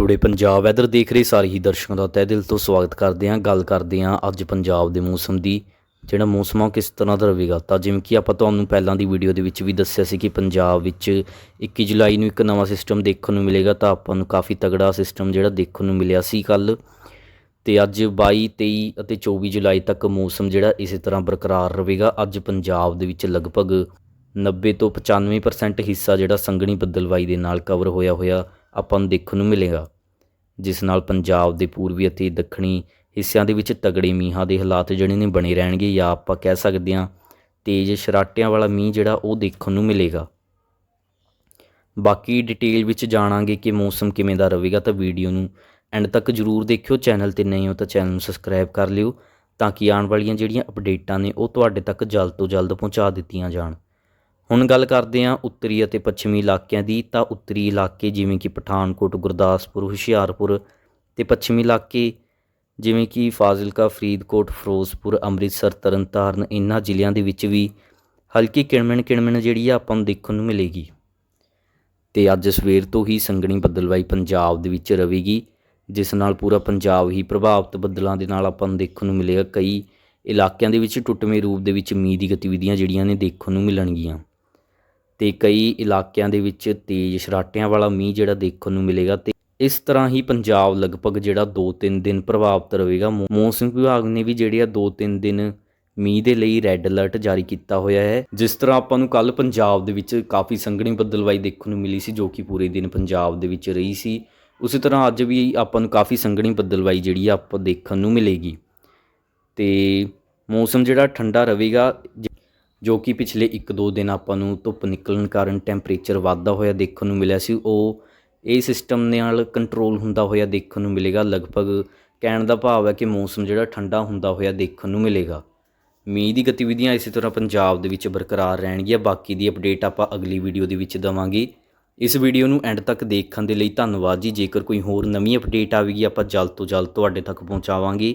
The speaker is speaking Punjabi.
ਟੁਡੇ ਪੰਜਾਬ ਵੈਦਰ ਦੇਖ ਰਹੇ ਸਾਰੇ ਹੀ ਦਰਸ਼ਕਾਂ ਦਾ ਤਹਿ ਦਿਲ ਤੋਂ ਸਵਾਗਤ ਕਰਦੇ ਹਾਂ, ਗੱਲ ਕਰਦੇ ਹਾਂ ਅੱਜ ਪੰਜਾਬ ਦੇ ਮੌਸਮ ਦੀ, ਜਿਹੜਾ ਮੌਸਮ ਆ ਉਹ ਕਿਸ ਤਰ੍ਹਾਂ ਦਾ ਰਹੇਗਾ? ਤਾਂ ਜਿਵੇਂ ਕਿ ਆਪਾਂ ਤੁਹਾਨੂੰ ਪਹਿਲਾਂ ਦੀ ਵੀਡੀਓ ਦੇ ਵਿੱਚ ਵੀ ਦੱਸਿਆ ਸੀ ਕਿ ਪੰਜਾਬ ਵਿੱਚ 21 ਜੁਲਾਈ ਨੂੰ ਇੱਕ ਨਵਾਂ ਸਿਸਟਮ ਦੇਖਣ ਨੂੰ ਮਿਲੇਗਾ, ਤਾਂ ਆਪਾਂ ਨੂੰ ਕਾਫੀ ਤਗੜਾ ਸਿਸਟਮ ਜਿਹੜਾ ਦੇਖਣ ਨੂੰ ਮਿਲਿਆ ਸੀ ਕੱਲ ਤੇ ਅੱਜ 22 23 ਅਤੇ 24 ਜੁਲਾਈ ਤੱਕ ਮੌਸਮ ਜਿਹੜਾ ਇਸੇ ਤਰ੍ਹਾਂ ਬਰਕਰਾਰ ਰਹੇਗਾ। ਅੱਜ ਪੰਜਾਬ ਦੇ ਵਿੱਚ ਲਗਭਗ 90 ਤੋਂ 95% ਹਿੱਸਾ ਜਿਹੜਾ ਸੰਘਣੀ ਬੱਦਲਵਾਈ ਦੇ ਨਾਲ ਕਵਰ ਹੋਇਆ ਹੋਇਆ ਆਪਾਂ ਨੂੰ ਦੇਖਣ ਨੂੰ ਮਿਲੇਗਾ। ਜਿਸ ਨਾਲ ਪੰਜਾਬ ਦੇ ਪੂਰਬੀ ਅਤੇ ਦੱਖਣੀ ਹਿੱਸਿਆਂ ਦੇ ਵਿੱਚ ਤਗੜੇ ਮੀਂਹਾਂ ਦੇ ਹਾਲਾਤ ਜਿਹੜੇ ਨੇ ਬਣੇ ਰਹਿਣਗੇ ਜਾਂ ਆਪਾਂ ਕਹਿ ਸਕਦੇ ਹਾਂ ਤੇਜ਼ ਸ਼ਰਾਟਿਆਂ ਵਾਲਾ ਮੀਂਹ ਜਿਹੜਾ ਉਹ ਦੇਖਣ ਨੂੰ ਮਿਲੇਗਾ। ਬਾਕੀ ਡਿਟੇਲ ਵਿੱਚ ਜਾਣਾਂਗੇ ਕਿ ਮੌਸਮ ਕਿਵੇਂ ਦਾ ਰਹੇਗਾ ਤਾਂ ਵੀਡੀਓ ਨੂੰ ਐਂਡ ਤੱਕ ਜਰੂਰ ਦੇਖਿਓ। ਚੈਨਲ ਤੇ ਨਹੀਂ ਹੋ ਤਾਂ ਚੈਨਲ ਨੂੰ ਸਬਸਕ੍ਰਾਈਬ ਕਰ ਲਿਓ ਤਾਂ ਕਿ ਆਉਣ ਵਾਲੀਆਂ ਜਿਹੜੀਆਂ ਅਪਡੇਟਾਂ ਨੇ ਉਹ ਤੁਹਾਡੇ ਤੱਕ ਜਲਦ ਤੋਂ ਜਲਦ ਪਹੁੰਚਾ ਦਿੱਤੀਆਂ ਜਾਣ। ਹੁਣ ਗੱਲ ਕਰਦੇ ਹਾਂ ਉੱਤਰੀ ਅਤੇ ਪੱਛਮੀ ਇਲਾਕਿਆਂ ਦੀ। ਤਾਂ ਉੱਤਰੀ ਇਲਾਕੇ ਜਿਵੇਂ ਕਿ ਪਠਾਨਕੋਟ, ਗੁਰਦਾਸਪੁਰ, ਹੁਸ਼ਿਆਰਪੁਰ ਤੇ ਪੱਛਮੀ ਇਲਾਕੇ ਜਿਵੇਂ ਕਿ ਫਾਜ਼ਿਲਕਾ, ਫਰੀਦਕੋਟ, ਫਿਰੋਜ਼ਪੁਰ, ਅੰਮ੍ਰਿਤਸਰ, ਤਰਨਤਾਰਨ ਇਹਨਾਂ ਜ਼ਿਲ੍ਹਿਆਂ ਦੇ ਵਿੱਚ ਵੀ ਹਲਕੀ ਕਿਣਮਣ ਕਿਣਮਣ ਜਿਹੜੀ ਆ ਆਪਾਂ ਨੂੰ ਦੇਖਣ ਨੂੰ ਮਿਲੇਗੀ। ਤੇ ਅੱਜ ਸਵੇਰ ਤੋਂ ਹੀ ਸੰਘਣੀ ਬੱਦਲਵਾਈ ਪੰਜਾਬ ਦੇ ਵਿੱਚ ਰਵੇਗੀ, ਜਿਸ ਨਾਲ ਪੂਰਾ ਪੰਜਾਬ ਹੀ ਪ੍ਰਭਾਵਿਤ ਬੱਦਲਾਂ ਦੇ ਨਾਲ ਆਪਾਂ ਨੂੰ ਦੇਖਣ ਨੂੰ ਮਿਲੇਗਾ। ਕਈ ਇਲਾਕਿਆਂ ਦੇ ਵਿੱਚ ਟੁੱਟਵੇਂ ਰੂਪ ਦੇ ਵਿੱਚ ਮੀਂਹ ਦੀ ਗਤੀਵਿਧੀਆਂ ਜਿਹੜੀਆਂ ਨੇ ਦੇਖਣ ਨੂੰ ਮਿਲਣਗੀਆਂ। ਤੇ ਕਈ ਇਲਾਕਿਆਂ ਦੇ ਵਿੱਚ ਤੇਜ਼ ਸ਼ਰਾਟਿਆਂ ਵਾਲਾ ਮੀਂਹ ਜਿਹੜਾ ਦੇਖਣ ਨੂੰ ਮਿਲੇਗਾ ਤੇ ਇਸ ਤਰ੍ਹਾਂ ਹੀ ਪੰਜਾਬ ਲਗਭਗ ਜਿਹੜਾ 2-3 ਦਿਨ ਪ੍ਰਭਾਵਿਤ ਰਹੇਗਾ। ਮੌ- ਮੌਸਮ ਵਿਭਾਗ ਨੇ ਵੀ ਜਿਹੜੇ ਆ 2-3 ਦਿਨ ਮੀਂਹ ਦੇ ਲਈ ਰੈੱਡ ਅਲਰਟ ਜਾਰੀ ਕੀਤਾ ਹੋਇਆ ਹੈ। ਜਿਸ ਤਰ੍ਹਾਂ ਆਪਾਂ ਨੂੰ ਕੱਲ ਪੰਜਾਬ ਦੇ ਵਿੱਚ ਕਾਫੀ ਸੰਘਣੀ ਬੱਦਲਵਾਈ ਦੇਖਣ ਨੂੰ ਮਿਲੀ ਸੀ ਜੋ ਕਿ ਪੂਰੇ ਦਿਨ ਪੰਜਾਬ ਦੇ ਵਿੱਚ ਰਹੀ ਸੀ। ਉਸੇ ਤਰ੍ਹਾਂ ਅੱਜ ਵੀ ਆਪਾਂ ਨੂੰ ਕਾਫੀ ਸੰਘਣੀ ਬੱਦਲਵਾਈ ਜਿਹੜੀ ਆ ਆਪਾਂ ਦੇਖਣ ਨੂੰ ਮਿਲੇਗੀ। ਤੇ ਮੌਸਮ ਜਿਹੜਾ ਠੰਡਾ ਰਹੇਗਾ ਜੋ ਕਿ ਪਿਛਲੇ 1-2 ਦਿਨ ਆਪਾਂ ਨੂੰ ਧੁੱਪ ਨਿਕਲਣ ਕਾਰਨ ਟੈਂਪਰੇਚਰ ਵੱਧਦਾ ਹੋਇਆ ਦੇਖਣ ਨੂੰ ਮਿਲਿਆ ਸੀ, ਉਹ ਇਹ ਸਿਸਟਮ ਨਾਲ ਕੰਟਰੋਲ ਹੁੰਦਾ ਹੋਇਆ ਦੇਖਣ ਨੂੰ ਮਿਲੇਗਾ। ਲਗਭਗ ਕਹਿਣ ਦਾ ਭਾਵ ਹੈ ਕਿ ਮੌਸਮ ਜਿਹੜਾ ਠੰਡਾ ਹੁੰਦਾ ਹੋਇਆ ਦੇਖਣ ਨੂੰ ਮਿਲੇਗਾ। ਮੀਂਹ ਦੀ ਗਤੀਵਿਧੀਆਂ ਇਸੇ ਤਰ੍ਹਾਂ ਪੰਜਾਬ ਦੇ ਵਿੱਚ ਬਰਕਰਾਰ ਰਹਿਣਗੀਆਂ। ਬਾਕੀ ਦੀ ਅਪਡੇਟ ਆਪਾਂ ਅਗਲੀ ਵੀਡੀਓ ਦੇ ਵਿੱਚ ਦਵਾਂਗੇ। ਇਸ ਵੀਡੀਓ ਨੂੰ ਐਂਡ ਤੱਕ ਦੇਖਣ ਦੇ ਲਈ ਧੰਨਵਾਦ ਜੀ। ਜੇਕਰ ਕੋਈ ਹੋਰ ਨਵੀਂ ਅਪਡੇਟ ਆਵੇਗੀ, ਆਪਾਂ ਜਲਦ ਤੋਂ ਜਲਦ ਤੁਹਾਡੇ ਤੱਕ ਪਹੁੰਚਾਵਾਂਗੇ।